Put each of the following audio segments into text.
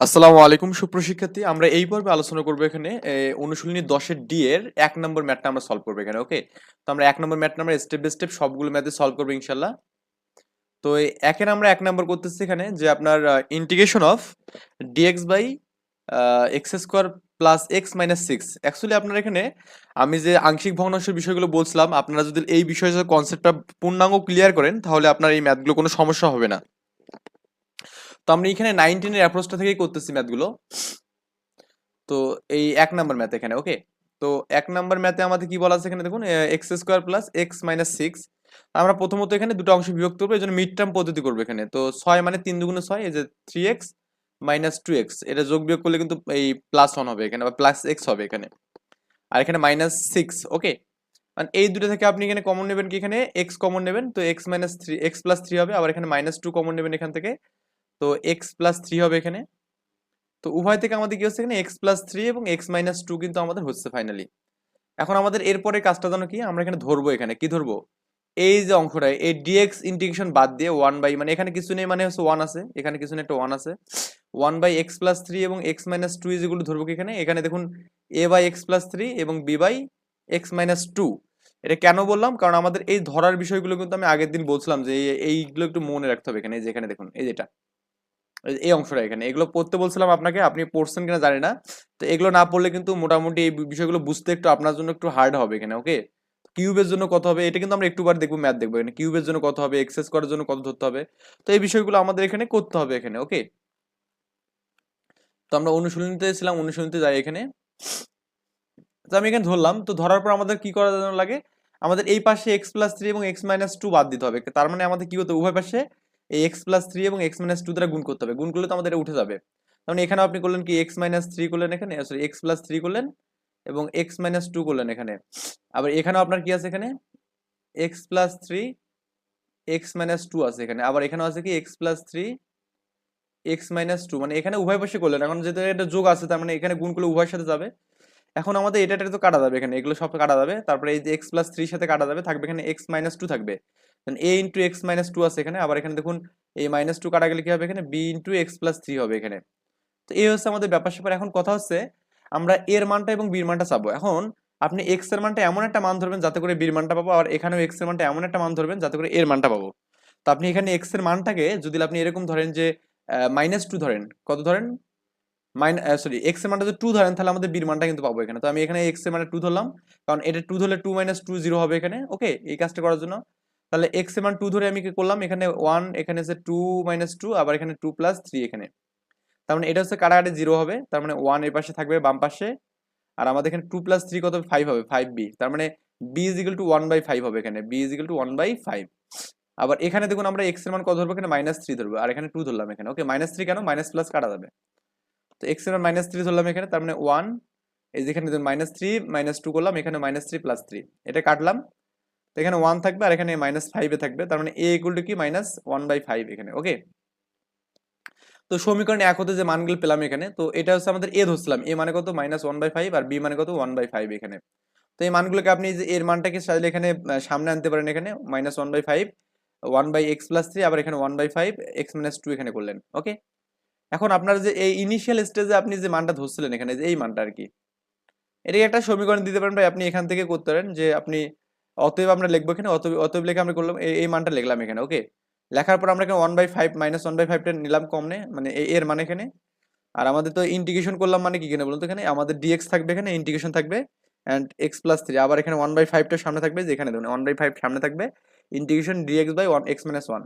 আসসালামু আলাইকুম সুপ্রশিক্ষার্থী আমরা এই পর্বে আলোচনা করব এখানে অনুশীলনী দশের ডি এর এক নম্বর ম্যাথটা আমরা সলভ করব এখানে ওকে তো আমরা এক নম্বর ম্যাথটা আমরা স্টেপ বাই স্টেপ সবগুলো ম্যাথে সলভ করব ইনশাল্লাহ তো একের আমরা এক নম্বর করতেছি এখানে যে আপনার integration of DX by X square plus X minus six actually আপনার এখানে, আমি যে আংশিক ভগ্নাংশের বিষয়গুলো বলছিলাম, আপনারা যদি এই বিষয়ে কনসেপ্টটা পূর্ণাঙ্গ ক্লিয়ার করেন, তাহলে আপনার এই ম্যাথগুলো কোনো সমস্যা হবে না। তো আমরা এখানে নাইনটিনের অ্যাপ্রোচটা থেকেই করতেছি ম্যাথগুলো তো এই এক নাম্বার ম্যাথ এখানে ওকে তো এক নাম্বার ম্যাথে আমাদের কি বলা আছে এখানে দেখুন X square plus X minus six আমরা প্রথমত এখানে দুটো অংশ বিভক্ত করব, এই জন্য মিড টার্ম পদ্ধতি করব এখানে। তো ছয় মানে তিন দুগুণে ছয়, এই যে three X minus two X এটা যোগ বিয়োগ করলে কিন্তু এই প্লাস ওয়ান হবে এখানে, বা প্লাস এক্স হবে এখানে। আর এখানে মাইনাস সিক্স ওকে মানে এই দুটো থেকে আপনি এখানে কমন নেবেন কি এখানে? এক্স কমন নেবেন, তো X minus three X plus three হবে, আবার এখানে মাইনাস টু কমন নেবেন এখান থেকে। তো এক্স প্লাস থ্রি হবে এখানে। তো উভয় থেকে আমাদের কি হচ্ছে এখানে? এক্স প্লাস থ্রি এবং এক্স মাইনাস টু কিন্তু আমাদের হচ্ছে ফাইনালি এখন আমাদের এরপরে কাজটা জানো কি? আমরা এখানে ধরবো এখানে। কি ধরবো? এই যে অংশটা, এই ডিএক্স ইন্টিগ্রেশন বাদ দিয়ে ওয়ান বাই মানে এখানে কিছু নেই মানে হচ্ছে ওয়ান আছে। এখানে কিছু নেই, একটা ওয়ান আছে। One by X plus three এবং এক্স মাইনাস টু যেগুলো ধরবো কি এখানে? এখানে দেখুন A by X plus three এবং B by X minus two এটা কেন বললাম? কারণ আমাদের এই ধরার বিষয়গুলো কিন্তু আমি আগের দিন বলছিলাম যে এইগুলো একটু মনে রাখতে হবে এখানে। এই যে এখানে দেখুন, এই যেটা এই অংশটা এখানে এগুলো পড়তে বলছিলাম আপনাকে, আপনি পড়ছেন কিনা জানি না। তো এগুলো না পড়লে কিন্তু মোটামুটি এই বিষয়গুলো বুঝতে একটু আপনার জন্য একটু হার্ড হবে এখানে ওকে কিউবের জন্য কত হবে? এটা কিন্তু আমরা একটু বার দেখব ম্যাথ দেখব এখানে। কিউবের জন্য কত হবে? এক্সেস করার জন্য কত ধরতে হবে? তো এই বিষয়গুলো আমাদের এখানে করতে হবে এখানে ওকে তো আমরা অনুশীলনীতে ছিলাম, অনুশীলনীতে যাই এখানে। তো আমি এখানে ধরলাম, তো ধরার পর আমাদের কি করার জন্য লাগে? আমাদের এই পাশে এক্স প্লাস থ্রি এবং এক্স মাইনাস টু বাদ দিতে হবে। তার মানে আমাদের কি হতো উভয় পাশে এই এক্স প্লাস থ্রি এবং এক্স মাইনাস টু দ্বারা গুণ করতে হবে। গুণ করলে তো আমাদের উঠে যাবে। তার মানে এখানে আপনি করলেন কি এক্স মাইনাস থ্রি করলেন এখানে সরি এক্স প্লাস থ্রি করলেন এবং এক্স মাইনাস টু করলেন এখানে। আবার এখানেও আপনার কি আছে এখানে? X plus three X minus two আছে এখানে। আবার এখানেও আছে কি X plus three X minus two মানে এখানে উভয় পাশে করলেন। এখন যেহেতু একটা যোগ আছে, তার মানে এখানে গুণ করলে উভয়ের সাথে যাবে। এখন আমাদের এটা তো কাটা যাবে এখানে, এগুলো সব কাটা যাবে। তারপরে এই যে এক্স প্লাস থ্রির সাথে কাটা যাবে, থাকবে এখানে এক্স মাইনাস টু থাকবে। A into X minus two আছে এখানে, আবার এখানে দেখুন, এই মাইনাস টু কাটা গেলে কি হবে এখানে? B into X plus three হবে এখানে। তো এই হচ্ছে আমাদের ব্যাপার স্যাপার। এখন কথা হচ্ছে, আমরা এর মানটা এবং বির মানটা চাবো। এখন আপনি এক্সের মানটা এমন একটা মান ধরবেন, যাতে করে বির মানটা পাবো, আর এখানেও এক্সের মানটা এমন একটা মান ধরবেন, যাতে করে এর মানটা পাবো। তো আপনি এখানে এক্সের মানটাকে যদি আপনি এরকম ধরেন যে মাইনাস টু ধরেন, কত ধরেন? মাইন সরি এক্সের মানটা যদি টু ধরেন, তাহলে আমাদের বির মানটা কিন্তু পাবো এখানে। তো আমি এখানে এক্সের মানে টু ধরলাম, কারণ এটা টু ধরলে টু মাইনাস টু জিরো হবে এখানে। ওকে এই কাজটা করার জন্য। তাহলে এক্সের মান টু ধরে আমি কি করলাম? এখানে ওয়ান এখানে হচ্ছে টু মাইনাস টু আবার এখানে টু প্লাস থ্রি এখানে। তার মানে এটা হচ্ছে কাটাকাটি জিরো হবে, তার মানে ওয়ানের পাশে থাকবে বাম পাশে, আর আমাদের এখানে টু প্লাস থ্রি কত? ফাইভ হবে ফাইভ বি তার মানে B is equal to one by five হবে এখানে। B is equal to one by five আবার এখানে দেখুন আমরা এক্সের মান কত ধরবো? এখানে মাইনাস থ্রি ধরবো, আর এখানে টু ধরলাম এখানে। ওকে মাইনাস থ্রি কেন? মাইনাস প্লাস কাটা যাবে। তো এক্সের মাইনাস থ্রি ধরলাম এখানে, তার মানে ওয়ান এই যেখানে মাইনাস থ্রি মাইনাস টু করলাম, এখানে মাইনাস থ্রি প্লাস থ্রি এটা কাটলাম। তো এখানে ওয়ান থাকবে আর এখানে মাইনাস ফাইভে থাকবে, তার মানে এ ইকুয়াল টু কি? মাইনাস ওয়ান বাই ফাইভ এখানে ওকে তো সমীকরণে এক হতে যে মানগুলো পেলাম এখানে, তো এটা হচ্ছে আমাদের এ ধরছিলাম। এ মানে কত? মাইনাস ওয়ান বাই ফাইভ আর বি মানে কত? ওয়ান বাই ফাইভ এখানে। তো এই মানগুলোকে আপনি যে এর মানটাকে চাইলে এখানে সামনে আনতে পারেন এখানে minus one by five one by X plus three আবার এখানে one by five X minus two এখানে করলেন ওকে এখন আপনার যে এই ইনিশিয়াল স্টেজে আপনি যে মানটা ধরছিলেন এখানে, যে এই মানটা আর কি এটাকে একটা সমীকরণ দিতে পারেন ভাই, আপনি এখান থেকে করতে পারেন যে আপনি অতএব আমরা লিখব এখানে, অতএব অতএব লিখে আমরা করলাম, এই- মানটা লিখলাম এখানে ওকে লেখার পর আমরা এখানে one by five minus one by ফাইভটা নিলাম কমনে মানে এর মানে এখানে, আর আমাদের তো ইন্টিগ্রেশন করলাম মানে কি কেন বলুন তো এখানে, আমাদের ডিএক্স থাকবে এখানে ইন্টিগ্রেশন থাকবে অ্যান্ড এক্স প্লাস থ্রি আবার এখানে ওয়ান বাই ফাইভটা সামনে থাকবে যেখানে দেখুন ওয়ান বাই ফাইভ সামনে থাকবে integration DX by one X minus one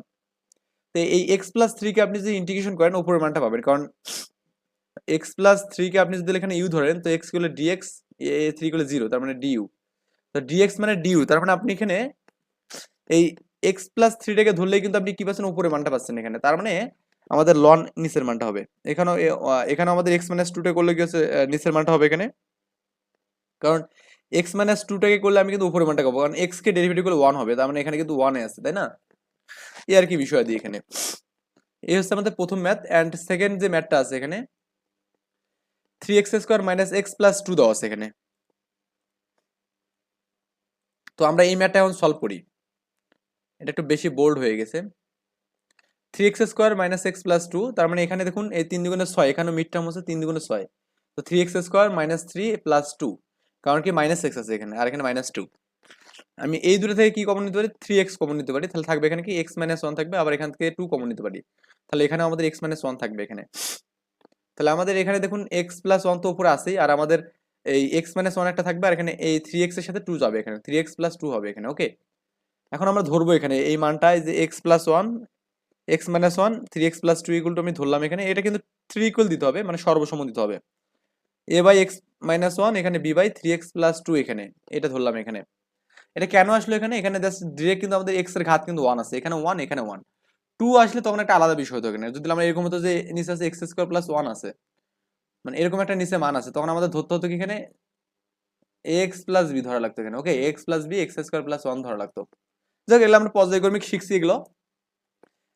তো এই এক্স প্লাস থ্রিকে আপনি যদি ইন্টিগ্রেশন করেন, উপরের মানটা পাবেন। কারণ এক্স প্লাস থ্রিকে আপনি যদি এখানে ইউ ধরেন, তো এক্স করলে ডিএক্স এ থ্রি করলে জিরো তার মানে ডিইউ তো ডিএক্স মানে ডিইউ তার মানে আপনি এখানে এই এক্স প্লাস থ্রিটাকে ধরলেই কিন্তু আপনি কি পাচ্ছেন? উপরের মানটা পাচ্ছেন এখানে। তার মানে আমাদের লন নিচের মানটা হবে। এখানেও এখানে আমাদের এক্স মাইনাস টুটা করলে কি হচ্ছে? নিচের মানটা হবে এখানে। কারণ এক্স মাইনাস টুটাকে করলে আমি কিন্তু উপরের মানটা পাবো। কারণ এক্স কে ডেরিভেটিভ করলে ওয়ান হবে, তার মানে এখানে কিন্তু ওয়ানে আছে, তাই না? এই আর কি বিষয় দিয়ে এখানে। এই হচ্ছে আমাদের প্রথম ম্যাথ অ্যান্ড সেকেন্ড যে ম্যাথটা আছে এখানে three x square minus x plus two দেওয়া আছে এখানে। তো আমরা এই ম্যাথটা এখন সলভ করি। এটা একটু বেশি বোল্ড হয়ে গেছে। Three x square minus x plus two তার মানে এখানে দেখুন এই তিন দুগুণে ছয় এখানে মিড টার্ম হচ্ছে তিন দুগুণে ছয়। তো three x square minus three plus two কারণ কি মাইনাস এক্স আছে এখানে, আর এখানে মাইনাস টু আমি এই দুটো থেকে কি কমন নিতে পারি? থ্রি এক্স কমন নিতে পারি। তাহলে থাকবে এখানে কি? এক্স মাইনাস ওয়ান থাকবে। আবার এখান থেকে টু কমন নিতে পারি। তাহলে এখানে আমাদের এক্স মাইনাস ওয়ান থাকবে এখানে। তাহলে আমাদের এখানে দেখুন এক্স প্লাস ওয়ান তো উপরে আসেই আর আমাদের এই এক্স মাইনাস ওয়ান একটা থাকবে। আর এখানে এই থ্রি এক্সের সাথে টু যাবে এখানে। থ্রি এক্স প্লাস টু হবে এখানে। ওকে এখন আমরা ধরবো এখানে। এই মানটায় যে x plus one x minus one three x plus two equal to আমি ধরলাম এখানে। এটা কিন্তু থ্রি ইকুয়াল দিতে হবে। মানে সর্বসম দিতে হবে। A by x minus one এখানে B by three x plus two এখানে। এটা ধরলাম এখানে। এটা কেন আসলো এখানে? এখানে জাস্ট ডিরেক্ট কিন্তু আমাদের এক্সের ঘাত কিন্তু ওয়ান আছে। এখানে ওয়ান এখানে ওয়ান টু আসলে তখন একটা আলাদা বিষয় হতো এখানে যদি আমরা এরকম হতো যে নিচে আছে এক্স স্কোয়ার প্লাস ওয়ান আছে মানে এরকম একটা নিচে মান আছে, তখন আমাদের ধরতে হতো কি এখানে? এক্স প্লাস বি ধরা লাগতো এখানে। Okay x plus B x square plus one ধরা লাগতো। যাক, এগুলো আমরা পর্যায়ক্রমিক শিখছি এগুলো।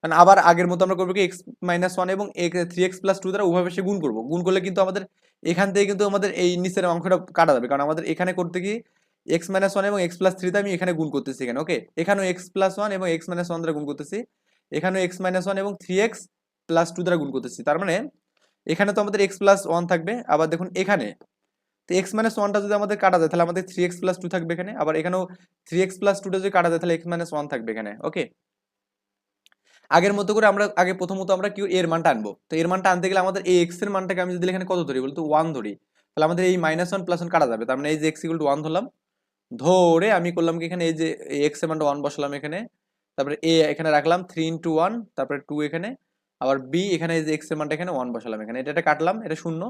মানে আবার আগের মতো আমরা করব কি এক্স মাইনাস ওয়ান এবং থ্রি এক্স প্লাস টু দ্বারা উভয় পাশে গুণ করব। গুণ করলে কিন্তু আমাদের এখান থেকে কিন্তু আমাদের এই নিচের অংশটা কাটা যাবে। কারণ আমাদের এখানে করতে কি এক্স মাইনাস ওয়ান এবং এক্স প্লাস থ্রিতে আমি এখানে গুণ করতেছি এখানে ওকে এখানেও এক্স প্লাস ওয়ান এবং এক্স মাইনাস ওয়ান দ্বারা গুণ করতেছি। এখানেও এক্স মাইনাস ওয়ান এবং থ্রি এক্স প্লাস টু দ্বারা গুণ করতেছি। তার মানে এখানে তো আমাদের এক্স প্লাস ওয়ান থাকবে, আবার দেখুন এখানে। তো এক্স মাইনাস ওয়ানটা যদি আমাদের কাটা যায়, তাহলে আমাদের থ্রি এক্স প্লাস টু থাকবে এখানে, আবার এখানেও থ্রি এক্স প্লাস টুটা যদি কাটা যায়, তাহলে এক্স মাইনাস ওয়ান থাকবে এখানে ওকে আগের মতো করে আমরা, আগে প্রথমত আমরা কি এর মানটা আনব। তো এর মানটা আনতে গেলে আমাদের এই এক্সের মানটাকে আমি যদি এখানে কত ধরি বলতো? ওয়ান ধরি। তাহলে আমাদের এই মাইনাস ওয়ান প্লাস ওয়ান কাটা যাবে। তার মানে এই যে এক্স ইকুয়াল টু ওয়ান ধরলাম ধরে আমি করলাম কি এখানে, এই যে এক্সের মানটা ওয়ান বসালাম এখানে, তারপরে এ এখানে রাখলাম থ্রি ইন্টু ওয়ান তারপরে টু এখানে, আবার বি এখানে এই যে এক্সের মানটা এখানে ওয়ান বসালাম এখানে, এটা এটা কাটলাম, এটা শূন্য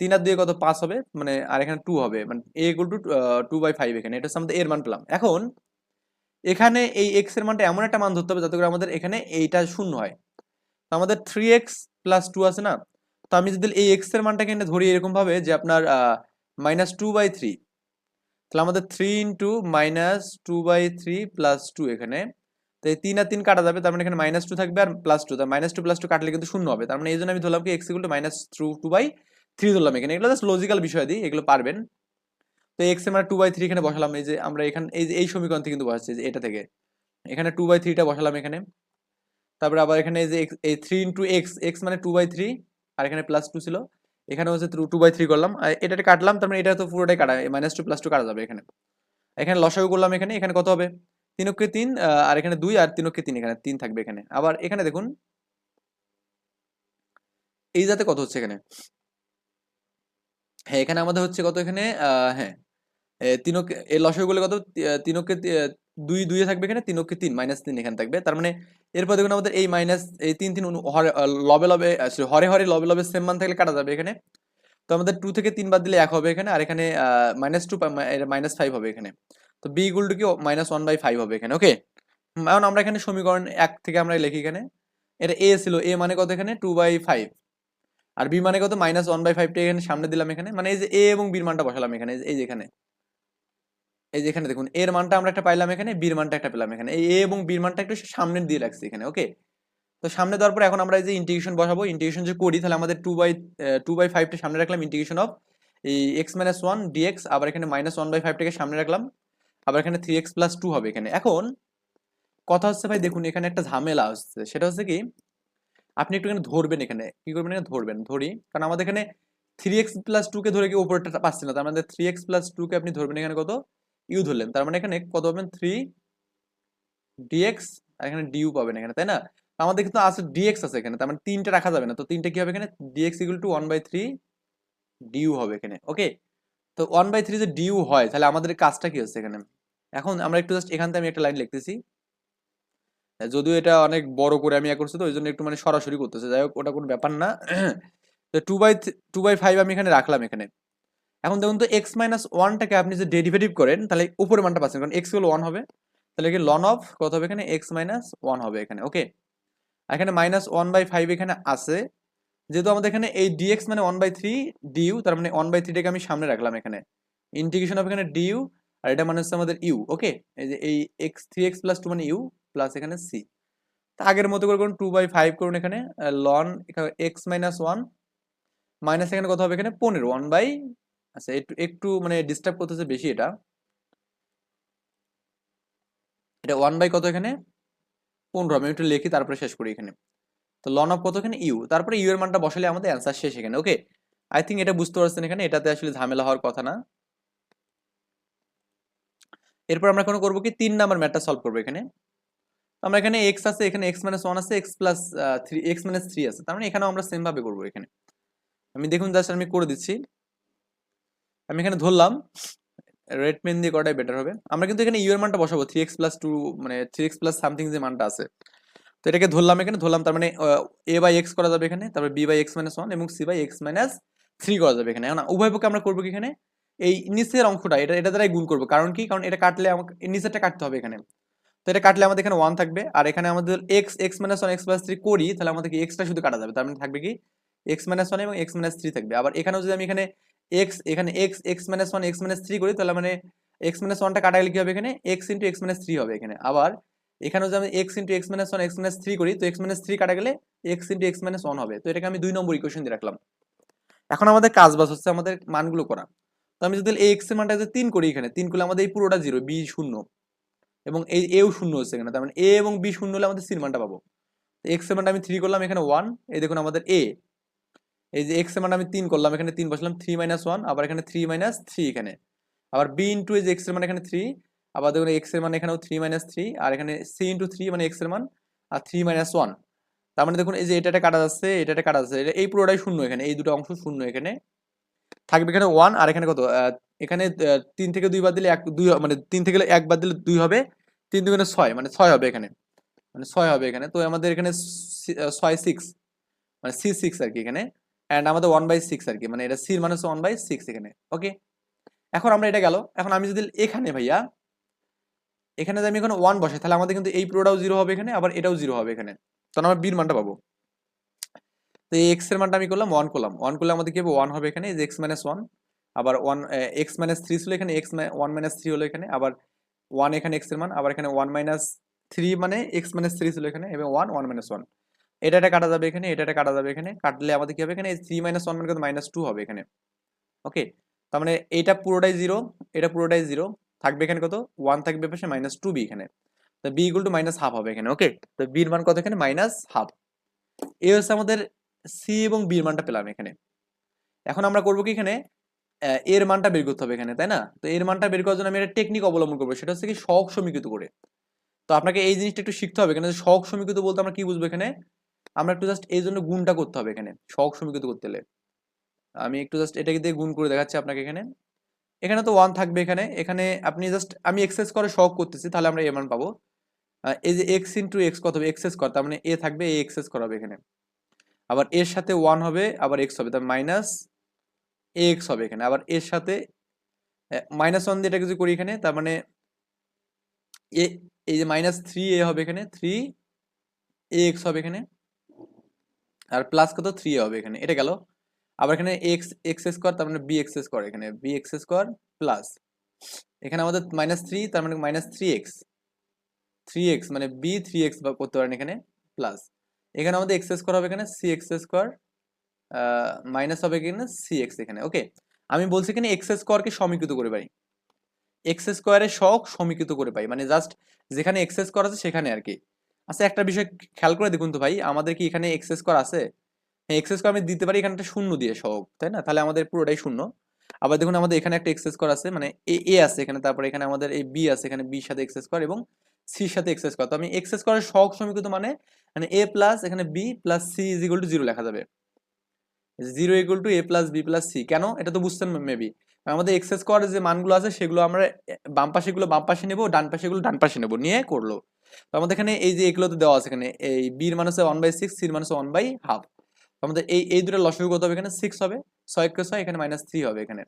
তিন আর দুয়ে কত? পাঁচ হবে মানে আর এখানে টু হবে মানে A equal to two by five এখানে, এটা হচ্ছে আমাদের এর মান পেলাম। এখন, এখানে এই এক্সের মানটা এমন একটা মান ধরতে হবে যাতে করে আমাদের এখানে এইটা শূন্য হয়। তো আমাদের থ্রি এক্স প্লাস টু আছে না, তো আমি যদি এই এক্সের মানটাকে এনে ধরি এরকম ভাবে যে আপনার মাইনাস টু বাই থ্রি তাহলে আমাদের three into minus two by three plus two এখানে। তো এই তিন আর তিন কাটা যাবে, তার মানে এখানে মাইনাস টু থাকবে আর প্লাস টু তার মাইনাস টু প্লাস টু কাটলে কিন্তু শূন্য হবে। তার মানে এই জন্য আমি ধরলাম কি x equal to minus two two by three ধরলাম এখানে। এগুলো জাস্ট লজিক্যাল বিষয় দিই এগুলো পারবেন। তো এক্সের মানে টু বাই থ্রি এখানে বসালাম। এই যে আমরা এখানে, এই যে এই সমীকরণ থেকে কিন্তু বসাচ্ছি যে এটা থেকে। এখানে টু বাই থ্রিটা বসালাম এখানে। তারপরে আবার এখানে এই যে এই থ্রি ইন্টু এক্স এক্স মানে টু বাই থ্রি আর এখানে প্লাস টু ছিল। এখানে হচ্ছে টু বাই থ্রি করলাম। আর এটা কাটলাম তার মানে এটা তো পুরোটাই কাটা মাইনাস টু প্লাস টু কাটা যাবে এখানে। এখানে লসাগু করলাম এখানে এখানে কত হবে? তিন অক্ষে তিন আর এখানে দুই আর তিন অক্ষে তিন এখানে তিন থাকবে এখানে। আবার এখানে দেখুন এই যাতে কত হচ্ছে এখানে? হ্যাঁ এখানে আমাদের হচ্ছে কত এখানে? হ্যাঁ এ, তিন অক্ষে এই লসাগুলো কত? তি- দুই, দুইয়ে থাকবে এখানে, তিন অক্ষে তিন মাইনাস তিন এখানে থাকবে। তার মানে এরপর দেখুন আমাদের এই মাইনাস এই তিন তিন হরে লবে লবে হরে হরে, লবে লবে সেম মান থাকলে কাটা যাবে এখানে। তো আমাদের টু থেকে তিন বাদ দিলে এক হবে এখানে, আর এখানে মাইনাস টু মাইনাস ফাইভ হবে এখানে। তো বি ইকুয়াল কি? মাইনাস ওয়ান বাই ফাইভ হবে এখানে ওকে এখন আমরা এখানে সমীকরণ এক থেকে আমরা লিখি এখানে। এটা এ ছিল এ মানে কত এখানে? টু বাই ফাইভ আর বি মানে কত? মাইনাস ওয়ান বাই ফাইভটা এখানে সামনে দিলাম এখানে। মানে এই যে এ এবং বির মানটা বসালাম এখানে এই যে এখানে। এই যে এখানে দেখুন, এর মানটা আমরা একটা পাইলাম এখানে, বির মানটা একটা পেলাম এখানে। এই এ এবং বির মানটা একটু সামনে দিয়ে রাখছি এখানে, ওকে? তো সামনে দেওয়ার পর এখন আমরা এই যে ইন্টিগ্রেশন বসাবো ইন্টিগ্রেশন যে করি তাহলে আমাদের টু বাই টু বাই ফাইভটা সামনে রাখলাম ইন্টিগ্রেশন অফ এই এক্স মাইনাস ওয়ান ডিএক্স আবার এখানে মাইনাস ওয়ান বাই ফাইভটাকে সামনে রাখলাম, আবার এখানে থ্রি এক্স প্লাস টু হবে এখানে। এখন, কথা হচ্ছে ভাই দেখুন, এখানে একটা ঝামেলা হচ্ছে সেটা হচ্ছে কি, আপনি একটু এখানে ধরবেন এখানে, কি করবেন এখানে? ধরবেন, ধরি, কারণ আমাদের এখানে থ্রি এক্স প্লাস টু কে ধরে কি উপরটা পাচ্ছি না, তার মানে থ্রি এক্স প্লাস টু কে আপনি ধরবেন এখানে কত? ইউ ধরলেন। তার মানে এখানে কত পাবেন? থ্রি ডিএক্স, আর এখানে ডিউ পাবেন এখানে, তাই না? আমাদের কিন্তু আছে ডিএক্স আছে এখানে, তার মানে তিনটে রাখা যাবে না। তো তিনটে কি হবে এখানে? Dx equal to one by three du হবে এখানে ওকে তো ওয়ান বাই থ্রি যে ডিউ হয়, তাহলে আমাদের কাজটা কি হচ্ছে এখানে? এখন আমরা একটু জাস্ট এখান থেকে আমি একটা লাইন লিখতেছি। যদিও এটা অনেক বড় করে আমি ইয়া করছি তো, ওই জন্য একটু মানে সরাসরি করতেছে। যাই হোক, ওটা কোনো ব্যাপার না। তো two by two by five আমি এখানে রাখলাম এখানে। এখন দেখুন তো এক্স মাইনাস ওয়ানটাকে আপনি যে ডেরিভেটিভ করেন, তাহলে উপরের মানটা পাচ্ছেন। কারণ এক্স হলো ওয়ান হবে। তাহলে কি লন অফ কত হবে এখানে? এক্স মাইনাস ওয়ান হবে এখানে ওকে এখানে মাইনাস ওয়ান বাই ফাইভ এখানে আছে। যেহেতু আমাদের এখানে এই ডিএক্স মানে ওয়ান বাই থ্রি ডিউ তার মানে ওয়ান বাই থ্রিটাকে আমি সামনে রাখলাম এখানে। ইন্টিগ্রেশন অফ এখানে ডিউ আর এটা মানে হচ্ছে আমাদের ইউ ওকে এই যে এই x three x plus two মানে ইউ প্লাস এখানে সি তা আগের মতো করে করুন টু বাই ফাইভ করুন এখানে লন এখানে এক্স মাইনাস ওয়ান মাইনাস এখানে কত হবে এখানে? পনেরো ওয়ান বাই আচ্ছা একটু একটু মানে ডিস্টার্ব করতেছে বেশি এটা। এটা ওয়ান বাই কত এখানে? পনেরো, আমি একটু লিখি, তারপরে শেষ করি এখানে। তো লন অফ কত এখানে? ইউ তারপরে ইউ এর মানটা বসালে আমাদের অ্যান্সার শেষ এখানে ওকে আই থিঙ্ক এটা বুঝতে পারছেন এখানে, এটাতে আসলে ঝামেলা হওয়ার কথা না। এরপর আমরা কোনো করব কি? তিন নাম্বার ম্যাটটা সলভ করব এখানে। আমরা এখানে এক্স আছে, এখানে এক্স মাইনাস ওয়ান আছে x plus three x minus three আছে। তার মানে এখানেও আমরা সেমভাবে করব এখানে। আমি দেখুন জাস্ট আমি করে দিচ্ছি। আমি এখানে ধরলাম রেড পেন দিয়ে করাটাই বেটার হবে? আমরা কিন্তু এখানে ইউ এর মানটা বসাবো থ্রি এক্স প্লাস টু মানে থ্রি এক্স প্লাস সামথিং যে মানটা আছে। তো এটাকে ধরলাম এখানে, ধরলাম তার মানে এ বাই এক্স করা যাবে এখানে, তারপরে B by x minus one এবং C by x minus three করা যাবে এখানে। এখন উভয় পক্ষে আমরা করব কি এখানে? এই নিচের অংশটা, এটা এটা দ্বারাই গুণ করব। কারণ কি? কারণ এটা কাটলে আমাকে নিচেরটা কাটতে হবে এখানে। তো এটা কাটলে আমাদের এখানে ওয়ান থাকবে। আর এখানে আমাদের x x minus one x plus three করি, তাহলে আমাদেরকে এক্সটা শুধু কাটা যাবে। তার মানে থাকবে কি? এক্স মাইনাস ওয়ান এবং এক্স মাইনাস থ্রি থাকবে। আবার এখানেও যদি আমি এখানে এক্স এখানে x x minus one x minus three করি, তাহলে মানে এক্স মাইনাস ওয়ানটা কাটা গেলে কি হবে এখানে? X into x minus three হবে এখানে। আবার এখানেও যদি আমি x into x minus one x minus three করি, তো এক্স মাইনাস থ্রি কাটা গেলে x into x minus one হবে। তো এটাকে আমি দুই নম্বর ইকুয়েশন দিয়ে রাখলাম। এখন আমাদের কাজ বাস হচ্ছে আমাদের মানগুলো করা। তো আমি যদি এই এক্সের মানটা যদি তিন করি এখানে, তিন করলে আমাদের এই পুরোটা জিরো বি শূন্য। এবং এই এও শূন্য হচ্ছে এখানে, তার মানে এ এবং বি শূন্য হলে আমাদের সির মানটা পাবো। এক্সের মানটা আমি থ্রি করলাম এখানে ওয়ান এই দেখুন আমাদের এ এই যে এক্সের মানটা আমি তিন করলাম, এখানে তিন বসলাম থ্রি মাইনাস ওয়ান আবার এখানে থ্রি মাইনাস থ্রি এখানে। আবার বি ইন্টু এই যে এক্সের মান এখানে থ্রি আবার দেখুন এক্সের মান এখানেও থ্রি মাইনাস থ্রি আর এখানে সি ইন্টু থ্রি মানে এক্সের মান, আর থ্রি মাইনাস ওয়ান তার মানে দেখুন এই যে এটা কাটা যাচ্ছে, এটা কাটা যাচ্ছে, এই পুরোটাই শূন্য এখানে, এই দুটো অংশ শূন্য এখানে। থাকবে এখানে ওয়ান আর এখানে কত? এখানে তিন থেকে দুই বাদ দিলে এক, দুই মানে তিন থেকে এক বাদ দিলে দুই হবে, তিন দুগুণে ছয় মানে ছয় হবে এখানে। মানে ছয় হবে এখানে, তো আমাদের এখানে ছয় সিক্স মানে সি সিক্স আর কি এখানে। অ্যান্ড আমাদের ওয়ান বাই সিক্স আর কি মানে এটা সির মানে ওয়ান বাই সিক্স এখানে ওকে এখন আমরা এটা গেল, এখন আমি যদি এখানে ভাইয়া, এখানে যদি আমি এখন ওয়ান বসে তাহলে আমাদের কিন্তু এই পুরোটাও জিরো হবে এখানে, আবার এটাও জিরো হবে এখানে তখন আমরা বির মানটা পাবো। তো এই এক্সের মানটা আমি করলাম ওয়ান করলাম ওয়ান করলে আমাদের কি হবে? ওয়ান হবে এখানে এক্স মাইনাস ওয়ান আবার ওয়ান এক্স মাইনাস থ্রি ছিল এখানে এক্স ওয়ান মাইনাস থ্রি হলো এখানে, আবার ওয়ান এখানে এক্সের মান, আবার এখানে ওয়ান মাইনাস থ্রি মানে এক্স মাইনাস থ্রি ছিল এখানে, এবং ওয়ান ওয়ান মাইনাস ওয়ান এটা এটা কাটা যাবে এখানে এটা এটা কাটা যাবে এখানে। কাটলে আমাদের কি হবে এখানে? থ্রি মাইনাস ওয়ান মানে মাইনাস টু হবে এখানে। ওকে তার মানে এইটা পুরোটাই জিরো এটা পুরোটাই জিরো থাকবে এখানে কত? ওয়ান থাকবে পাশে মাইনাস টু বি এখানে। তো B equal to minus half হবে এখানে ওকে তো বির মান কত এখানে? মাইনাস হাফ এই হচ্ছে আমাদের সি এবং বির মানটা পেলাম এখানে। এখন আমরা করব কি এখানে? এর মানটা বের করতে হবে এখানে, তাই না? তো এর মানটা বের করার জন্য আমি একটা টেকনিক অবলম্বন করব। সেটা হচ্ছে কি সহগ সমীকৃত করে। তো আপনাকে এই জিনিসটা একটু শিখতে হবে। এখানে সহগ সমীকৃত বলতে আমরা কি বুঝব এখানে? আমরা একটু জাস্ট এই জন্য গুণটা করতে হবে এখানে সহগ সমীকৃত করতে হলে। আমি একটু জাস্ট এটাকে দিয়ে গুণ করে দেখাচ্ছি আপনাকে এখানে। এখানে তো ওয়ান থাকবে এখানে। এখানে আপনি জাস্ট আমি এক্সেস করে সহগ করতেছি, তাহলে আমরা এ মান পাবো। এই যে এক্স ইন্টু এক্স কত হবে? এক্সেস কর তার মানে এ থাকবে এ এক্সেস করা হবে এখানে। আবার এর সাথে ওয়ান হবে, আবার এক্স হবে, তার মাইনাস এ এক্স হবে এখানে। আবার এর সাথে মাইনাস ওয়ান দিয়ে এটা কিছু করি এখানে, তার মানে এ, এই যে মাইনাস থ্রি এ হবে এখানে থ্রি এ এক্স হবে এখানে। আর প্লাস কত? থ্রি হবে এখানে। এটা গেল। আবার এখানে এক্স এক্স স্কোয়ার তার মানে বি এক্স স্কোয়ার এখানে। বি এক্স স্কোয়ার প্লাস এখানে আমাদের মাইনাস থ্রি তার মানে minus three x three x মানে বি থ্রি এক্স বা করতে পারেন এখানে প্লাস এখানে আমাদের এক্স স্কোয়ার হবে এখানে সি এক্স স্কোয়ার মাইনাস হবে এখানে সি এক্স এখানে। ওকে আমি বলছি এখানে এক্স স্কোয়ারকে সমীকৃত করে পাই এক্স স্কোয়ারের শখ সমীকৃত করে পাই। মানে জাস্ট যেখানে এক্স স্কোয়ার আছে সেখানে আর কি। আচ্ছা একটা বিষয় খেয়াল করে দেখুন তো ভাই, আমাদের কি এখানে এক্স স্কোয়ার আছে? হ্যাঁ এক্স স্কোয়ার আমি দিতে পারি, এখানে একটা শূন্য দিয়ে সহগ তাই না? তাহলে আমাদের পুরোটাই শূন্য। আবার দেখুন, আমাদের এখানে একটা এক্স স্কোয়ার আছে মানে এ এ আছে এখানে, তারপরে এখানে আমাদের এই বি আছে, এখানে বির সাথে এক্স স্কোয়ার এবং সির সাথে এক্স স্কোয়ার তো আমি এক্স স্কোয়ারের সহগ সমীকৃত মানে মানে এ প্লাস এখানে B plus C is equal to zero লেখা যাবে। Zero equal to A plus B plus C কেন? এটা তো বুঝতেন মেবি আমাদের এক্স স্কোয়ারের যে মানগুলো আছে, সেগুলো আমরা বাম পাশেগুলো বাম পাশে নেব, ডান পাশেগুলো ডান পাশে নেব। নিয়ে করল। তো আমাদের এখানে এই যে এগুলো তো দেওয়া আছে এখানে, এই বির মান ওয়ান বাই সিক্স সির মান হচ্ছে ওয়ান বাই হাফ আমাদের এই এই দুটো লসগু কত হবে এখানে? সিক্স হবে। ছয় কে ছয়, এখানে মাইনাস থ্রি হবে এখানে।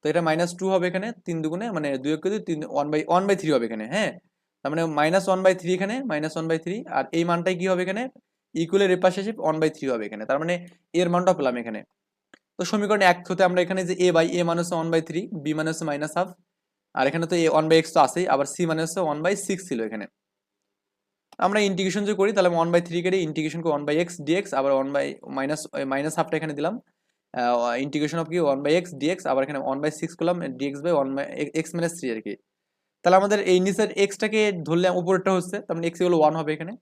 তো এটা মাইনাস টু হবে এখানে, তিন দুগুণে মানে দুই কে দুই, তিন one by one by three হবে এখানে হ্যাঁ? তার মানে মাইনাস ওয়ান বাই থ্রি এখানে মাইনাস ওয়ান বাই থ্রি আর এই মানটাই কি হবে এখানে? ইকুয়ালের এর ওয়ান বাই থ্রি হবে এখানে। তার মানে এর মানটা পেলাম এখানে। তো সমীকরণ এক হতে আমরা এখানে যে এ বাই এ মানে হচ্ছে ওয়ান বাই থ্রি বি মানে হচ্ছে মাইনাস হাফ আর এখানে তো এ ওয়ান বাই এক্স তো আছেই, আবার সি মানে হচ্ছে ওয়ান বাই সিক্স ছিল এখানে। আমরা ইন্টিগ্রেশন যদি করি, তাহলে ওয়ান বাই থ্রি কেটে ইন্টিগ্রেশন করে ওয়ান বাই এক্স ডিএক্স আবার ওয়ান বাই মাইনাস মাইনাস হাফটা এখানে দিলাম। ইন্টিগ্রেশন অফ কি? ওয়ান বাই এক্স ডিএক্স আবার এখানে ওয়ান বাই সিক্স করলাম dx by one by x minus three আর কি। তাহলে আমাদের এই নিচের এক্সটাকে ধরলে উপরেরটা হচ্ছে, তার মানে এক্স হলো ওয়ান হবে এখানে।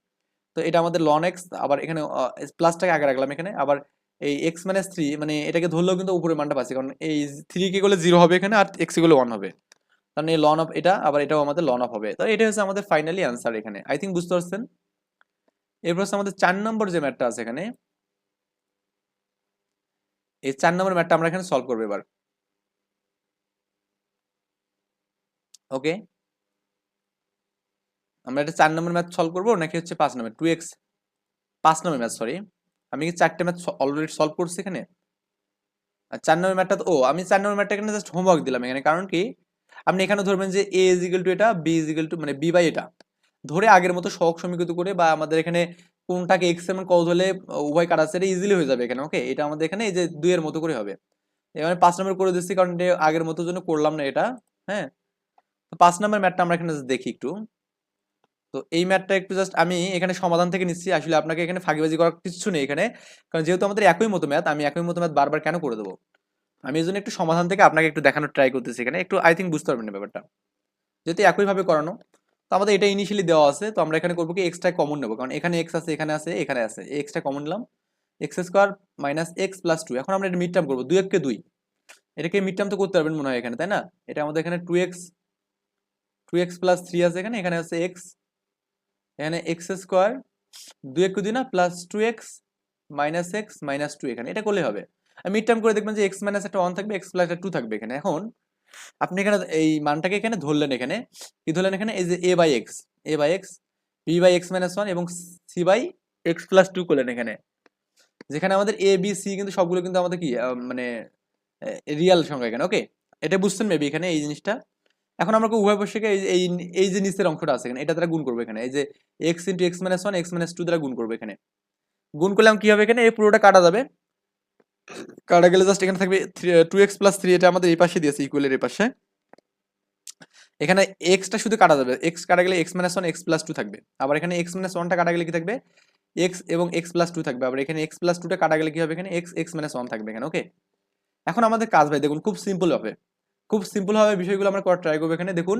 তো এটা আমাদের লন এক্স আবার এখানে প্লাসটাকে আগে রাখলাম এখানে, আবার এই এক্স মাইনাস থ্রি মানে এটাকে ধরলেও কিন্তু উপরে মানটা পাচ্ছি, কারণ এই থ্রি কে গেলে জিরো হবে এখানে, আর এক্স গেলে ওয়ান হবে। কারণ এই লন অফ এটা, আবার এটাও আমাদের লন অফ হবে। তো এটা হচ্ছে আমাদের ফাইনালি অ্যান্সার এখানে। আই থিঙ্ক বুঝতে পারছেন? এরপর হচ্ছে আমাদের চার নম্বর যে ম্যাটটা আছে এখানে, এই চার নম্বর ম্যাটটা আমরা এখানে সলভ করব এবার। ওকে আমরা এটা চার নম্বর ম্যাথ সলভ করব, নাকি হচ্ছে পাঁচ নম্বর? টু এক্স পাঁচ নম্বর ম্যাথ সরি আমি কি চারটে ম্যাথ অলরেডি সলভ করছি এখানে? আর চার নম্বর ম্যাথটা তো ও, আমি চার নম্বর ম্যাথটা এখানে জাস্ট হোমওয়ার্ক দিলাম এখানে। কারণ কি? আপনি এখানে ধরবেন যে এ ইজিক্যাল টু এটা বি ইজিক্যাল টু মানে বি বাই এটা। ধরে আগের মতো সহগ সমীকৃত করে বা আমাদের এখানে কোনটাকে এক্সের মান কত হলে উভয় কাটা সেটা ইজিলি হয়ে যাবে এখানে ওকে এটা আমাদের এখানে এই যে দুইয়ের মতো করে হবে। এখানে পাঁচ নম্বর করে দিচ্ছি, কারণ আগের মতো জন্য করলাম না এটা হ্যাঁ? পাঁচ নম্বর ম্যাথটা আমরা এখানে দেখি একটু। তো এই ম্যাথটা একটু জাস্ট আমি এখানে সমাধান থেকে নিচ্ছি, আসলে আপনাকে এখানে ফাঁকিবাজি করার কিছু নেই এখানে। কারণ যেহেতু আমাদের একই মতো ম্যাথ আমি একই মতো ম্যাথ বারবার কেন করে দেবো? আমি এই জন্য একটু সমাধান থেকে আপনাকে একটু দেখানোর ট্রাই করতেছি এখানে। একটু আই থিঙ্ক বুঝতে পারবেন ব্যাপারটা। যেহেতু একইভাবে করানো, তো আমাদের এটা ইনিশিয়ালি দেওয়া আছে, তো আমরা এখানে করব কি এক্সট্রা কমন নেব। কারণ এখানে এক্স আছে, এখানে আছে এখানে আছে। এক্সট্রা কমন নিলাম। X square minus x plus two এখন আমরা এটা মিড টার্ম করব, দুই এককে দুই। এটাকে মিড টার্ম তো করতে পারবেন মনে হয় এখানে, তাই না? এটা আমাদের এখানে two x two x plus three আছে এখানে এখানে আছে এক্স এখানে এক্স স্কোয়ার দুই একটু দুই না plus two x minus x minus two এখানে। এটা করলে হবে। মিড টার্ম করে দেখবেন যে এক্স মাইনাস একটা ওয়ান থাকবে এক্স প্লাস একটা টু থাকবে এখানে। এখন আপনি এখানে এই মানটাকে এখানে ধরলেন এখানে, কি ধরলেন এখানে? এই যে A by x A by x B by x minus one এবং C by x plus two করলেন এখানে। যেখানে আমাদের এ বি সি কিন্তু সবগুলো কিন্তু আমাদের কি মানে রিয়াল সংখ্যা এখানে ওকে এটা বুঝছেন মেবি এখানে এই জিনিসটা। এখন আমরা উভয় পক্ষকে এই এই যে নিচের অংশটা আছে এখানে, এটা দ্বারা গুণ করব এখানে। এই যে x into x minus one x minus two দ্বারা গুণ করব এখানে। গুণ করলাম কি হবে এখানে? এই পুরোটা কাটা যাবে। কাটা গেলে জাস্ট এখানে থাকবে টু এক্স প্লাস থ্রি এটা আমাদের এই পাশে দিয়েছে ইকুয়ালের এই পাশে। এখানে এক্সটা শুধু কাটা যাবে এক্স কাটা গেলে x minus one x plus two থাকবে। আবার এখানে এক্স মাইনাস ওয়ানটা কাটা গেলে কি থাকবে? এক্স এবং এক্স প্লাস টু থাকবে। আবার এখানে এক্স প্লাস টুটা কাটা গেলে কি হবে এখানে? এক্স এক্স মাইনাস ওয়ান থাকবে এখানে ওকে এখন আমাদের কাজ ভাই, দেখুন, খুব সিম্পল হবে খুব সিম্পল হবে বিষয়গুলো আমরা করার ট্রাই করব এখানে। দেখুন,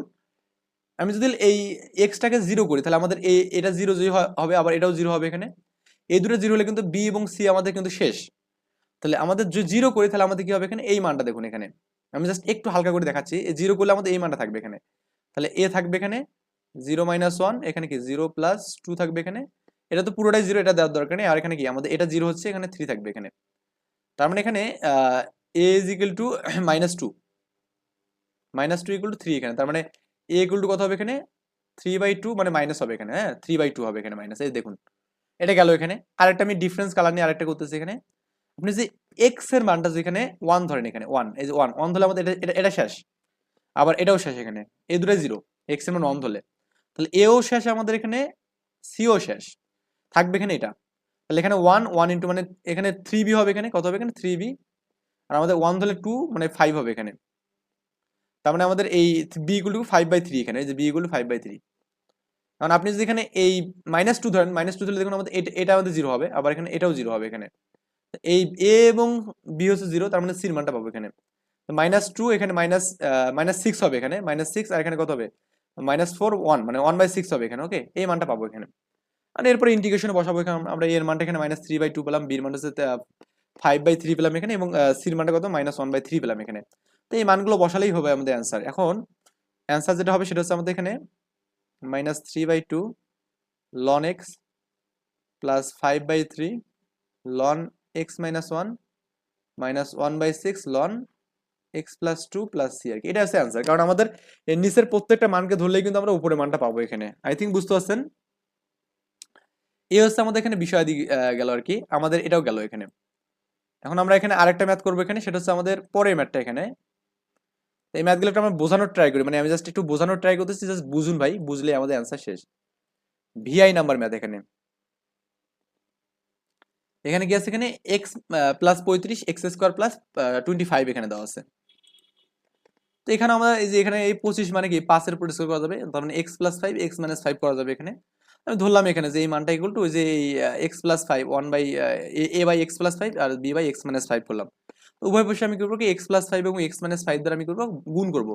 আমি যদি এই এক্সটাকে জিরো করি, তাহলে আমাদের এই এটা জিরো জিরো হবে, আবার এটাও জিরো হবে এখানে। এই দুটো জিরো হলে কিন্তু বি এবং সি আমাদের কিন্তু শেষ। তাহলে আমাদের যদি জিরো করি, তাহলে আমাদের কি হবে এখানে? এই মানটা দেখুন এখানে। আমি জাস্ট একটু হালকা করে দেখাচ্ছি। এই জিরো করলে আমাদের এই মানটা থাকবে এখানে। তাহলে এ থাকবে এখানে জিরো মাইনাস ওয়ান এখানে কি জিরো প্লাস টু থাকবে এখানে? এটা তো পুরোটাই জিরো এটা দেওয়ার দরকার নেই। আর এখানে কি? আমাদের এটা জিরো হচ্ছে, এখানে থ্রি থাকবে এখানে। তার মানে এখানে A is equal to minus two minus two equal to three এখানে। তার মানে এ ইকুয়াল টু কত হবে এখানে? থ্রি বাই টু মানে মাইনাস হবে এখানে হ্যাঁ? থ্রি বাই টু হবে এখানে মাইনাস এই দেখুন, এটা গেল এখানে। আরেকটা আমি ডিফারেন্স কালার নিয়ে আরেকটা করতেছি এখানে। আপনি যে এক্সের মানটা যেখানে ওয়ান ধরেন এখানে ওয়ান এই যে ওয়ান ওয়ান ধরলে আমাদের এটা এটা শেষ। আবার এটাও শেষ এখানে, এই দুটাই জিরো এক্সের মান ওয়ান ধরলে। তাহলে এও শেষ আমাদের এখানে সিও শেষ। থাকবে এখানে এটা। তাহলে এখানে ওয়ান ওয়ান ইন্টু মানে এখানে থ্রি বি হবে এখানে, কত হবে এখানে? থ্রি বি আর আমাদের ওয়ান ধরলে টু মানে ফাইভ হবে এখানে। তার মানে আমাদের এই বি গুলো ফাইভ বাই থ্রি এখানে, এই যে বি গুলো ফাইভ বাই থ্রি কারণ আপনি যদি এখানে এই মাইনাস টু ধরেন মাইনাস টু ধরলে দেখুন আমাদের এটা আমাদের জিরো হবে, আবার এখানে এটাও জিরো হবে এখানে। এই এ এবং বি হচ্ছে জিরো তার মানে সির মানটা পাবো এখানে। মাইনাস টু এখানে মাইনাস মাইনাস সিক্স হবে এখানে। মাইনাস সিক্স আর এখানে কত হবে? মাইনাস ফোর ওয়ান মানে ওয়ান বাই সিক্স হবে এখানে ওকে এই মানটা পাবো এখানে। আর এরপরে ইন্টিগ্রেশনে বসাবো এখানে, আমরা এর মানটা এখানে মাইনাস থ্রি বাই টু পেলাম বির মানটা হচ্ছে ফাইভ বাই থ্রি পেলাম এখানে এবং সির মানটা কত? মাইনাস ওয়ান বাই থ্রি পেলাম এখানে। তো এই মানগুলো বসালেই হবে আমাদের অ্যান্সার এখন অ্যান্সার যেটা হবে সেটা হচ্ছে আমাদের এখানে minus three by two ln x plus five by three ln x minus one minus one by six ln x plus two plus C আর কি। এটা হচ্ছে অ্যান্সার কারণ আমাদের এর নিচের প্রত্যেকটা মানকে ধরলেই কিন্তু আমরা উপরে মানটা পাবো এখানে। আই থিঙ্ক বুঝতে পারছেন? এই হচ্ছে আমাদের এখানে বিষয় গেল আর কি। আমাদের এটাও গেল এখানে। এখন আমরা এখানে আরেকটা ম্যাথ করব এখানে, সেটা হচ্ছে আমাদের পরের ম্যাথটা এখানে। এই ম্যাথগুলো আমরা বোঝানোর ট্রাই করি। মানে আমি জাস্ট একটু বোঝানোর ট্রাই করতেছি জাস্ট বুঝুন ভাই বুঝলে আমাদের অ্যান্সার শেষ। ভিআই নাম্বার ম্যাথ এখানে। এখানে কি আছে এখানে এক্স প্লাস পঁয়ত্রিশ x square plus twenty five এখানে দেওয়া আছে। তো এখানে আমরা এই যে এখানে এই পঁচিশ মানে কি, পাঁচের উপর স্কোয়ার করা যাবে, তার মানে x plus five x minus five করা যাবে এখানে। আমি ধরলাম এখানে যে এই মানটা ইকুয়াল টু যে x plus five one by A by x plus five R B by x minus five করলাম। উভয় পক্ষে আমি করব কি এক্স প্লাস ফাইভ এবং এক্স মাইনাস ফাইভ দ্বারা আমি করব, গুণ করব।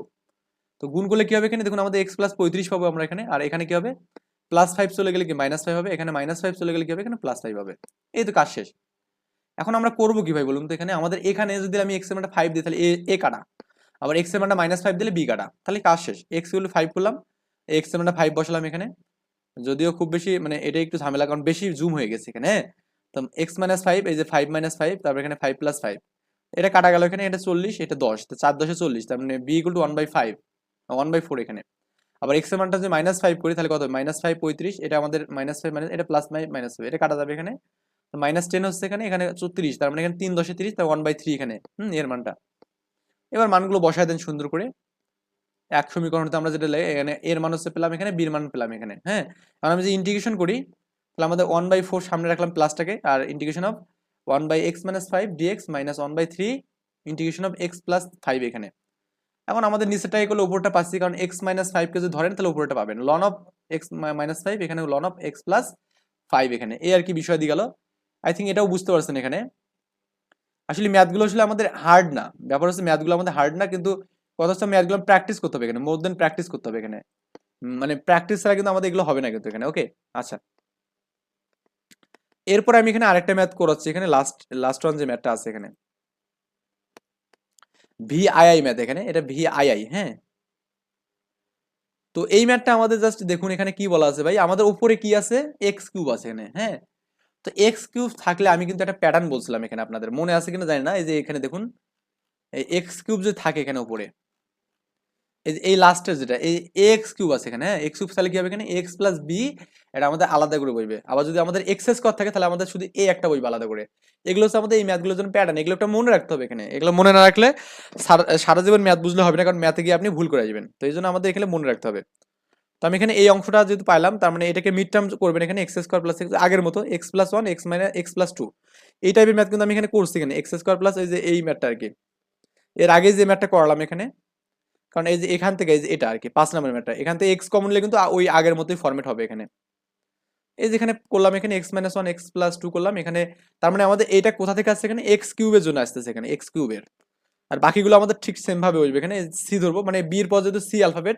তো গুণ করলে কি হবে এখানে? দেখুন, আমাদের এক্স প্লাস পঁয়ত্রিশ পাবো আমরা এখানে, আর এখানে কি হবে? প্লাস ফাইভ চলে গেলে কি মাইনাস ফাইভ হবে? এখানে মাইনাস ফাইভ চলে গেলে কি হবে? এখানে প্লাস ফাইভ হবে। এই তো কাজ শেষ। এখন আমরা করব কি ভাই বলুন তো এখানে? আমাদের এখানে যদি আমি এক্সের মানটা ফাইভ দিই, তাহলে এ এ কাটা। আবার এক্সের মানটা মাইনাস ফাইভ দিলে বি কাটা। তাহলে কাজ শেষ। এক্সগুলো ফাইভ করলাম। এক্সের মানটা ফাইভ বসালাম এখানে। যদিও খুব বেশি মানে এটা একটু ঝামেলা, কারণ বেশি জুম হয়ে গেছে এখানে হ্যাঁ? তো এক্স মাইনাস ফাইভ এই যে ফাইভ মাইনাস ফাইভ তারপর এখানে ফাইভ প্লাস ফাইভ এটা কাটা গেল এখানে, এটা চল্লিশ, এটা দশ। তো চার দশে চল্লিশ, তার মানে B equal to one by five one by four এখানে। আবার এক্সের মানটা যদি মাইনাস ফাইভ করি, তাহলে কত মাইনাস ফাইভ পঁয়ত্রিশ, এটা আমাদের মাইনাস ফাইভ মাইনাস এটা প্লাস মাইনাস ফাইভ এটা কাটা যাবে এখানে। মাইনাস টেন হচ্ছে এখানে এখানে চৌত্রিশ তার মানে এখানে তিন দশে তিরিশ তার ওয়ান বাই থ্রি এখানে। হুম, এর মানটা। এবার মানগুলো বসায় দেন সুন্দর করে। এক সমীকরণতে আমরা যেটা এখানে এর মান হচ্ছে পেলাম এখানে বির মান পেলাম এখানে হ্যাঁ? আর আমি যে ইন্টিগ্রেশন করি, তাহলে আমাদের ওয়ান বাই ফোর সামনে রাখলাম প্লাসটাকে আর integration of one by x minus five dx minus one by three integration of x plus five এখানে। এখন আমাদের নিচেটাই করলে উপরটা পাচ্ছি, কারণ এক্স মাইনাস ফাইভকে যদি ধরেন, তাহলে উপরটা পাবেন। Ln of x minus five এখানে ln of x plus five এখানে। এই আর কি বিষয় দিয়ে গেল। আই থিঙ্ক এটাও বুঝতে পারছেন এখানে। আসলে ম্যাথগুলো আসলে আমাদের হার্ড না। ব্যাপার হচ্ছে ম্যাথগুলো আমাদের হার্ড না, কিন্তু কথা হচ্ছে ম্যাথগুলো প্র্যাকটিস করতে হবে এখানে মোর দেন প্র্যাকটিস করতে হবে এখানে। মানে প্র্যাকটিস ছাড়া কিন্তু আমাদের এগুলো হবে না কিন্তু এখানে ওকে আচ্ছা। এরপর আমি এখানে আরেকটা ম্যাথ করাচ্ছি, এখানে লাস্ট লাস্ট ওয়ান যে ম্যাথটা আছে এখানে। ভি আই ম্যাথ এখানে, এটা ভি আই হ্যাঁ? তো এই ম্যাথটা আমাদের জাস্ট দেখুন, এখানে কি বলা আছে ভাই? আমাদের উপরে কি আছে? এক্স কিউব আছে এখানে হ্যাঁ? তো এক্স কিউব থাকলে আমি কিন্তু একটা প্যাটার্ন বলছিলাম এখানে আপনাদের। মনে আছে কিনা জানি না, এই যে এখানে দেখুন, এই এক্স কিউব যে থাকে এখানে উপরে এই লাস্টের যেটা, এই এক্স কিউব আছে এখানে হ্যাঁ? এক্স কিউব তাহলে কি হবে এখানে? এক্স প্লাস বি এটা আমাদের আলাদা করে বইবে। আবার যদি আমাদের এক্স স্কোয়ার থাকে, তাহলে আমাদের শুধু এ একটা বইবে আলাদা করে। এগুলো হচ্ছে আমাদের এই ম্যাথগুলোর জন্য প্যাটার্ন এগুলো একটা মনে রাখতে হবে এখানে। এগুলো মনে না রাখলে সারা জীবন ম্যাথ বুঝলে হবে না, কারণ ম্যাথে গিয়ে আপনি ভুল করে যাবেন। তো এই জন্য আমাদের এখানে মনে রাখতে হবে। তো আমি এখানে এই অংশটা যেহেতু পাইলাম, তার মানে এটাকে মিড টার্ম করবেন এখানে এক্স স্কোয়ার প্লাস এক্স আগের মতো x plus one x minus x plus two এই টাইপের ম্যাথ কিন্তু আমি এখানে করছি এখানে। এক্স স্কোয়ার প্লাস এই যে এই ম্যাথটা আর কি। এর আগে যে ম্যাথটা করলাম এখানে কারণ এই যে এখান থেকে এই যে এটা আর কি পাঁচ নম্বর ম্যাথটা এখান থেকে এক্স কমন নিলে কিন্তু ওই আগের মতোই ফরম্যাট হবে এখানে। এই যে এখানে করলাম, এখানে x minus one x plus two করলাম, এখানে তার মানে আমাদের এটা কোথা থেকে আসছে এখানে? এক্স কিউবের জন্য আসতেছে এখানে এক্স কিউবের আর বাকিগুলো আমাদের ঠিক সেমভাবে বসবে এখানে সি ধরবো মানে বির পর যেহেতু C alphabet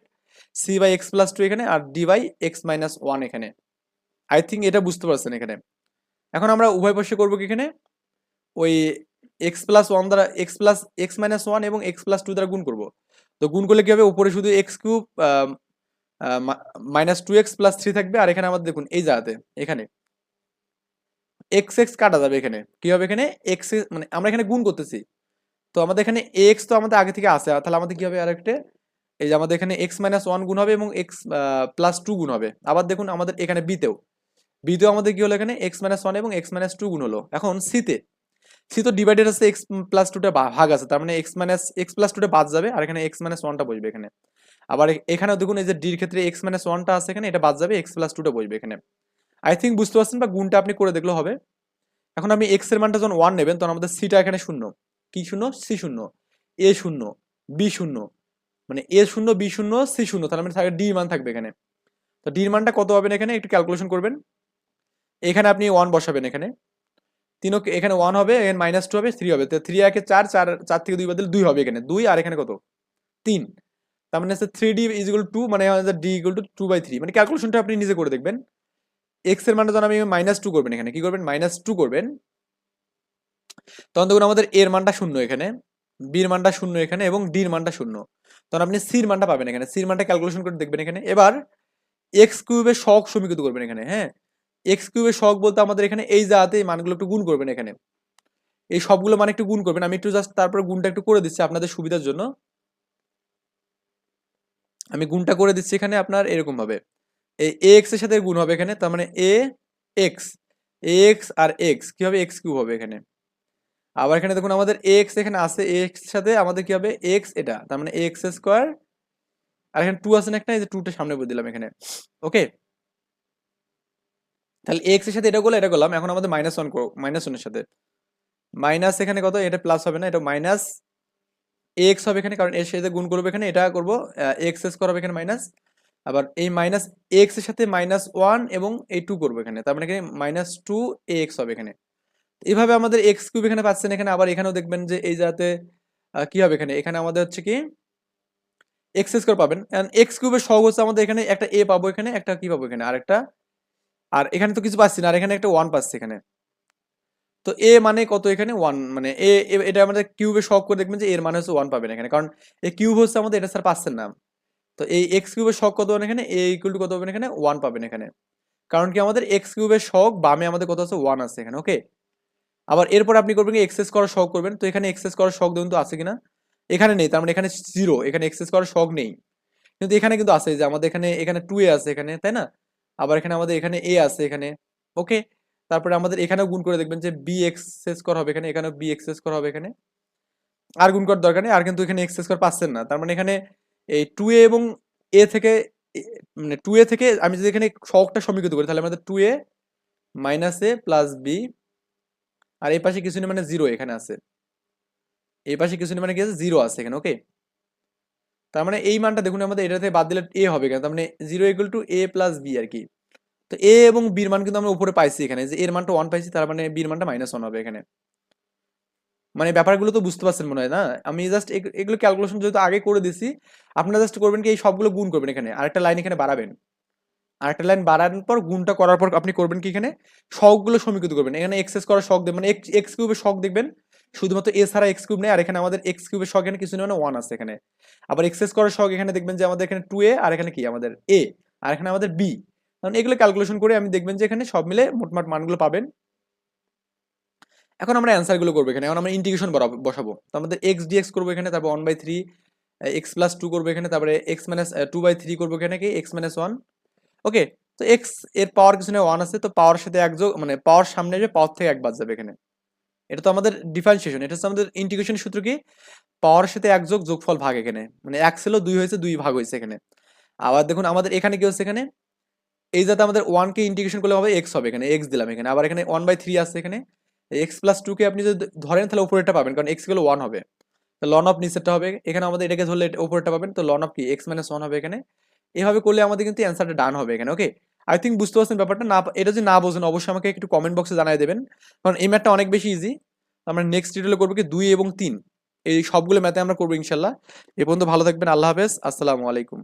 C by x plus two এখানে আর D by x minus one এখানে। আই থিঙ্ক এটা বুঝতে পারছেন এখানে। এখন আমরা উভয় পাশে করব কি এখানে? ওই এক্স প্লাস ওয়ান দ্বারা x plus x minus one এবং এক্স প্লাস টু দ্বারা গুণ করব। তো গুণ করলে কি হবে? উপরে শুধু x cube minus two x plus three থাকবে। আর এখানে আমাদের দেখুন, এই জায়গাতে, এখানে। এক্স এক্স কাটা যাবে এখানে। কি হবে এখানে? এক্স মানে আমরা এখানে গুণ করতেছি। তো আমাদের এখানে এক্স তো আমাদের আগে থেকে আছে। তাহলে আমাদের কি হবে আরেকটা? এই যে আমাদের এখানে এক্স মাইনাস ওয়ান গুণ হবে এবং এক্স প্লাস টু গুণ হবে। আবার দেখুন আমাদের এখানে বিতেও বিতেও আমাদের কি হলো এখানে? এক্স মাইনাস ওয়ান এবং এক্স মাইনাস টু গুণ হলো। এখন সিতে সি তো ডিভাইডেড আছে এক্স প্লাস টুটা ভাগ আছে, তার মানে এক্স মাইনাস এক্স প্লাস টুটা বাদ যাবে, আর এখানে এক্স মাইনাস ওয়ানটা বসবে এখানে। আবার এখানে দেখুন এই যে ডির ক্ষেত্রে এক্স মাইনাস ওয়ানটা আছে এখানে, এটা বাদ যাবে এক্স প্লাস টুটা বসবে এখানে। আই থিঙ্ক বুঝতে পারছেন বা গুণটা আপনি করে দেখলেও হবে। এখন আপনি এক্সের মানটা যখন ওয়ান নেবেন, তখন আমাদের সিটা এখানে শূন্য। কি শূন্য? সি শূন্য। এ শূন্য। বি শূন্য। মানে এ শূন্য বি শূন্য সি শূন্য, তাহলে মানে ডি মান থাকবে এখানে। তো ডির মানটা কত হবে এখানে? একটু ক্যালকুলেশন করবেন। এখানে আপনি ওয়ান বসাবেন এখানে। তিনও এখানে ওয়ান হবে, এখানে মাইনাস টু হবে থ্রি হবে। তো থ্রি একে চার চার চার থেকে দুই বাদলে দুই হবে এখানে। দুই আর এখানে কত? তিন। তার মানে হচ্ছে three D is equal to মানে D equal to two by three মানে ক্যালকুলেশনটা আপনি নিজে করে দেখবেন। এক্সের মানটা যখন আমি মাইনাস টু করবেন এখানে, কি করবেন? মাইনাস টু করবেন। তখন দেখুন আমাদের এর মানটা শূন্য এখানে বির মানটা শূন্য এখানে এবং ডির মানটা শূন্য। তখন আপনি সির মানটা পাবেন এখানে। সির মানটা ক্যালকুলেশন করে দেখবেন এখানে। এবার এক্স কিউবের শখ সমীকৃত করবেন এখানে হ্যাঁ? এক্স কিউবের শখ বলতে আমাদের এখানে এই জায়গাতে এই মানগুলো একটু গুণ করবেন এখানে। এই সবগুলো মানে একটু গুণ করবেন। আমি একটু জাস্ট তারপরে গুণটা একটু করে দিচ্ছি আপনাদের সুবিধার জন্য। আমি গুণটা করে দিচ্ছি এখানে আপনার এরকম ভাবে। এই এক্সের সাথে গুণ হবে এখানে, তার মানে এ এক্স এক্স আর এক্স কি হবে এক্স কিউব হবে এখানে? আবার এখানে দেখুন আমাদের এক্স এখানে আছে এক্স সাথে আমাদের কি হবে? এক্স এটা, তার মানে এক্স স্কোয়ার আর এখানে টু আছে না একটা, এই যে টুটা সামনে বলে দিলাম এখানে। ওকে তাহলে এক্সের সাথে এটা করলে এটা করলাম, এখন আমাদের মাইনাস ওয়ান মাইনাস ওয়ানের সাথে। মাইনাস এখানে কত? এটা প্লাস হবে না, এটা মাইনাস এক্স হবে এখানে, কারণ এর সাথে গুণ করব এখানে, এটা করব এক্স স্কোয়ার হবে এখানে মাইনাস আবার এই মাইনাস এক্সের সাথে মাইনাস ওয়ান এবং এই টু করব এখানে, তার মানে এখানে মাইনাস টু এক্স হবে এখানে। এইভাবে আমাদের এক্স কিউব এখানে পাচ্ছেন এখানে, আবার এখানেও দেখবেন যে এই জায়গাতে কি হবে এখানে? এখানে আমাদের হচ্ছে কি? এক্স স্কোয়ার পাবেন। এক্স কিউবের সহগ হচ্ছে আমাদের এখানে একটা এ পাবো এখানে, একটা কি পাবো এখানে? আর একটা আর এখানে তো কিছু পাচ্ছি না, আর এখানে একটা ওয়ান পাচ্ছি এখানে। তো এ মানে কত এখানে? ওয়ান মানে এ এটা আমাদের কিউবে শখ করে দেখবেন যে এর মানে হচ্ছে ওয়ান পাবেন এখানে, কারণ এ কিউব হচ্ছে আমাদের, এটা স্যার পাচ্ছেন না। তো এই এক্স কিউবের সহগ কত পাবেন এখানে? এ ইকুয়াল কত পাবেন এখানে? ওয়ান পাবেন এখানে। কারণ কি আমাদের এক্স কিউবের সহগ বামে আমাদের কত আছে? ওয়ান আছে এখানে ওকে আবার এরপর আপনি করবেন এক্সেস করার শখ করবেন। তো এখানে এক্সেস করার শখ দেখুন তো আছে কিনা? এখানে নেই, তার মানে এখানে জিরো এখানে এক্সেস করার শখ নেই। কিন্তু এখানে কিন্তু আছে যে আমাদের এখানে এখানে টু এ আছে এখানে, তাই না? আবার এখানে আমাদের এখানে এ আছে এখানে। ওকে তারপরে আমাদের এখানেও গুণ করে দেখবেন যে বি এক্সেস করা হবে এখানে, এখানেও বি এক্সেস করা হবে এখানে। আর গুণ করার দরকার নেই, আর কিন্তু এখানে এক্সেস করা পাচ্ছেন না। তার মানে এখানে এই টু এ এবং এ থেকে মানে টু এ থেকে আমি যদি এখানে শখটা সমীকৃত করি, তাহলে আমাদের two a minus a plus b আর এই পাশে কিছু নেই মানে জিরো এখানে আছে। এই পাশে কিছু নেই মানে কি আছে? জিরো আছে এখানে ওকে তার মানে এই মানটা দেখুন আমাদের এটা থেকে বাদ দিলে এ হবে কেন? তার মানে zero equal to a plus b আর কি। তো এ এবং বির মান কিন্তু আমরা উপরে পাইছি এখানে, যে এর মানটা ওয়ান পাইছি, তার মানে বির মানটা মাইনাস ওয়ান হবে এখানে। মানে ব্যাপারগুলো তো বুঝতে পারছেন মনে হয়, না? আমি জাস্ট এগুলো ক্যালকুলেশন যেহেতু আগে করে দিছি, আপনারা জাস্ট করবেন কি, এই সবগুলো গুণ করবেন এখানে, আরেকটা লাইন এখানে বাড়াবেন। আরেকটা লাইন বাড়ানোর পর গুণটা করার পর আপনি করবেন কি এখানে? শখগুলো সমীকৃত করবেন, এখানে এক্সেস করার শখ দেবেন মানে এক্স কিউবের শখ দেখবেন শুধুমাত্র এ ছাড়া এক্স কিউব নেই, আর এখানে আমাদের এক্স কিউবের শখ এখানে কিছু নেই মানে ওয়ান আছে এখানে। আবার এক্সেস করার শখ এখানে দেখবেন যে আমাদের এখানে টু এ আর এখানে কি? আমাদের এ আর এখানে আমাদের বি কারণ এগুলো ক্যালকুলেশন করে আমি দেখবেন যে এখানে সব মিলে মোটমাট মানগুলো পাবেন। এখন আমরা অ্যান্সারগুলো করব এখানে। এখন আমরা ইন্টিগ্রেশন বসাবো। তো আমাদের এক্স ডিএক্স করব এখানে, তারপর one by three x plus two করব এখানে, তারপরে x minus two by three করব এখানে কি? এক্স মাইনাস ওয়ান ওকে, তো এক্সের পাওয়ার কিছু নেই ওয়ান আছে, তো পাওয়ার সাথে এক যোগ মানে পাওয়ার সামনে আসবে পাওয়ার থেকে এক বাদ যাবে এখানে। এটা তো আমাদের ডিফারেন্সিয়েশন এটা হচ্ছে আমাদের ইন্টিগ্রেশন সূত্র কি? পাওয়ার সাথে এক যোগ, যোগফল ভাগ এখানে। মানে এক ছিল, দুই হয়েছে, দুই ভাগ হয়েছে এখানে। আবার দেখুন, আমাদের এখানে কি হচ্ছে এখানে? এই যাতে আমাদের ওয়ানকে ইন্টিগ্রেশন করলে হবে এক্স হবে এখানে এক্স দিলাম এখানে। আবার এখানে ওয়ান বাই থ্রি আছে এখানে। এক্স প্লাস টুকে আপনি যদি ধরেন, তাহলে উপরেরটা পাবেন, কারণ এক্সগুলো ওয়ান হবে। তো লন অফ নিচেরটা হবে। এখানে আমাদের এটাকে ধরলে উপরেরটা পাবেন, তো লন অফ কি? এক্স মাইনাস ওয়ান হবে এখানে। এভাবে করলে আমাদের কিন্তু অ্যান্সারটা ডান হবে এখানে ওকে আই থিঙ্ক বুঝতে পারছেন ব্যাপারটা। না, এটা যদি না বোঝেন, অবশ্যই আমাকে একটু কমেন্ট বক্সে জানিয়ে দেবেন। কারণ এই ম্যাথটা অনেক বেশি ইজি আমরা নেক্সট ডিটেলে করব কি দুই এবং তিন। এই সবগুলো ম্যাথে আমরা করব ইনশাল্লাহ। এ পর্যন্ত ভালো থাকবেন, আল্লাহ হাফেজ। আসসালামু আলাইকুম।